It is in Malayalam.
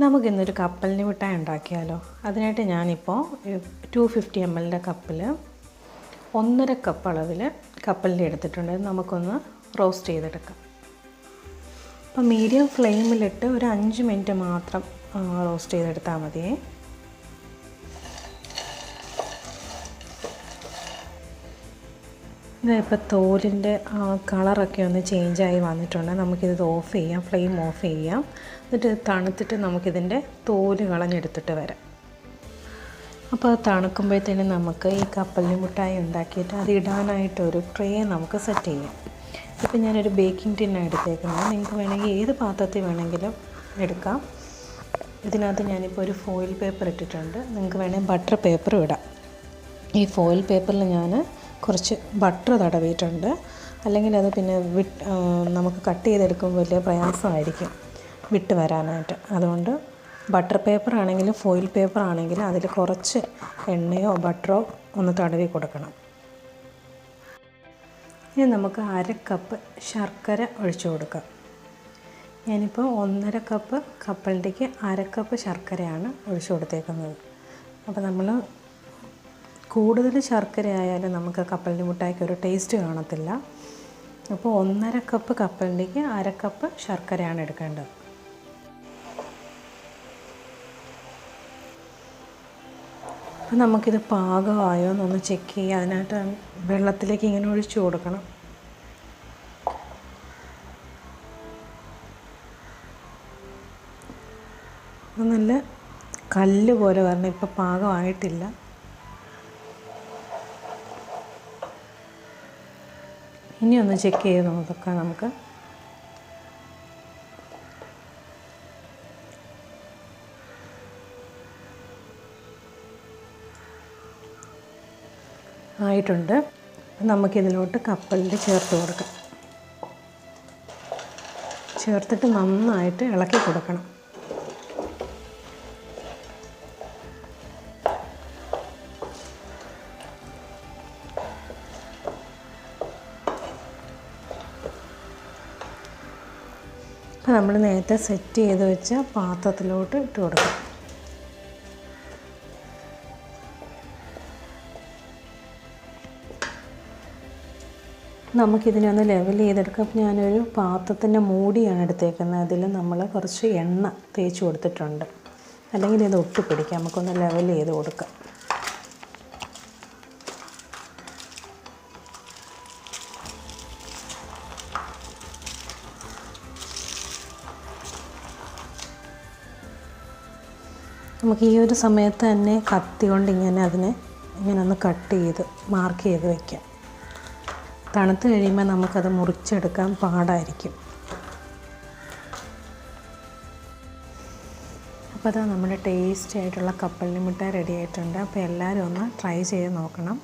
നമുക്കിന്നൊരു കപ്പലിന് മിഠായി ഉണ്ടാക്കിയാലോ? അതിനായിട്ട് ഞാനിപ്പോൾ ടു ഫിഫ്റ്റി എം എല്ലിന്റെ കപ്പിൽ ഒന്നര കപ്പ് അളവിൽ കപ്പലിന്റെ എടുത്തിട്ടുണ്ട്. നമുക്കൊന്ന് റോസ്റ്റ് ചെയ്തെടുക്കാം. അപ്പോൾ മീഡിയം ഫ്ലെയിമിലിട്ട് ഒരു അഞ്ച് മിനിറ്റ് മാത്രം റോസ്റ്റ് ചെയ്തെടുത്താൽ മതിയേ. ഇപ്പോൾ തോലിന്റെ കളറൊക്കെ ഒന്ന് ചേഞ്ചായി വന്നിട്ടുണ്ട്. നമുക്കിത് ഓഫ് ചെയ്യാം ഫ്ലെയിം ഓഫ് ചെയ്യാം. എന്നിട്ട് തണുത്തിട്ട് നമുക്കിതിന്റെ തോൽ കളഞ്ഞെടുത്തിട്ട് വരാം. അപ്പോൾ തണുക്കുമ്പോഴത്തേനും നമുക്ക് ഈ കപ്പലിന് മുട്ടായി ഉണ്ടാക്കിയിട്ട് അത് ഇടാനായിട്ടൊരു ട്രേ നമുക്ക് സെറ്റ് ചെയ്യാം. ഇപ്പം ഞാനൊരു ബേക്കിംഗ് ടിന്നാണ് എടുത്തേക്കുന്നത്. നിങ്ങൾക്ക് വേണമെങ്കിൽ ഏത് പാത്രത്തിൽ വേണമെങ്കിലും എടുക്കാം. ഇതിനകത്ത് ഞാനിപ്പോൾ ഒരു ഫോയിൽ പേപ്പർ ഇട്ടിട്ടുണ്ട്. നിങ്ങൾക്ക് വേണമെങ്കിൽ ബട്ടർ പേപ്പറും ഇടാം. ഈ ഫോയിൽ പേപ്പറിൽ ഞാൻ കുറച്ച് ബട്ടർ തടവിയിട്ടുണ്ട്. അല്ലെങ്കിൽ അത് പിന്നെ വിട്ട് നമുക്ക് കട്ട് ചെയ്തെടുക്കുമ്പോൾ വലിയ പ്രയാസമായിരിക്കും വിട്ട് വരാനായിട്ട്. അതുകൊണ്ട് ബട്ടർ പേപ്പർ ആണെങ്കിലും ഫോയിൽ പേപ്പർ ആണെങ്കിലും അതിൽ കുറച്ച് എണ്ണയോ ബട്ടറോ ഒന്ന് തടവി കൊടുക്കണം. ഇനി നമുക്ക് അര കപ്പ് ശർക്കര ഒഴിച്ചു കൊടുക്കാം. ഞാനിപ്പോൾ ഒന്നര കപ്പ് കപ്പലിന്റെക്ക് അര കപ്പ് ശർക്കരയാണ് ഒഴിച്ചു കൊടുത്തേക്കുന്നത്. അപ്പോൾ നമ്മൾ കൂടുതൽ ശർക്കര ആയാലും നമുക്ക് കപ്പലിന്റെ മുട്ടായിക്ക് ഒരു ടേസ്റ്റ് കാണത്തില്ല. അപ്പോൾ ഒന്നര കപ്പ് കപ്പലിന്റെക്ക് അര കപ്പ് ശർക്കരയാണ് എടുക്കേണ്ടത്. അപ്പോൾ നമുക്കിത് പാകമായോ എന്നൊന്ന് ചെക്ക് ചെയ്യുക അതിനായിട്ട് വെള്ളത്തിലേക്ക് ഇങ്ങനെ ഒഴിച്ചു കൊടുക്കണം. നല്ല കല്ല് പോലെ വരണം. ഇപ്പോൾ പാകമായിട്ടില്ല. ഇനി ഒന്ന് ചെക്ക് ചെയ്ത് നോക്കാം നമുക്ക്. ആയിട്ടുണ്ട്. നമുക്കിതിലോട്ട് കപ്പലിന്റെ ചേർത്ത് കൊടുക്കാം. ചേർത്തിട്ട് നന്നായിട്ട് ഇളക്കി കൊടുക്കണം. അപ്പോൾ നമ്മൾ നേരത്തെ സെറ്റ് ചെയ്ത് വെച്ച പാത്രത്തിലോട്ട് ഇട്ട് കൊടുക്കാം. നമുക്കിതിനെ ഒന്ന് ലെവൽ ചെയ്തെടുക്കാം. ഞാനൊരു പാത്രത്തിന്റെ മൂടിയാണ് എടുത്തേക്കുന്നത്. അതിൽ നമ്മൾ കുറച്ച് എണ്ണ തേച്ച് കൊടുത്തിട്ടുണ്ട്. അല്ലെങ്കിൽ ഇത് ഒട്ടിപ്പിടിക്കാം. നമുക്കൊന്ന് ലെവൽ ചെയ്ത് കൊടുക്കാം. നമുക്ക് ഈ ഒരു സമയത്ത് തന്നെ കത്തി കൊണ്ട് ഇങ്ങനെ അതിനെ ഇങ്ങനെ ഒന്ന് കട്ട് ചെയ്ത് മാർക്ക് ചെയ്ത് വയ്ക്കാം തണുത്ത് കഴിയുമ്പോൾ നമുക്കത് മുറിച്ചെടുക്കാൻ പാടായിരിക്കും. അപ്പോൾ അതാ നമ്മുടെ ടേസ്റ്റി ആയിട്ടുള്ള കപ്പലിന് മിഠായി റെഡി ആയിട്ടുണ്ട്. അപ്പോൾ എല്ലാവരും ഒന്ന് ട്രൈ ചെയ്ത് നോക്കണം.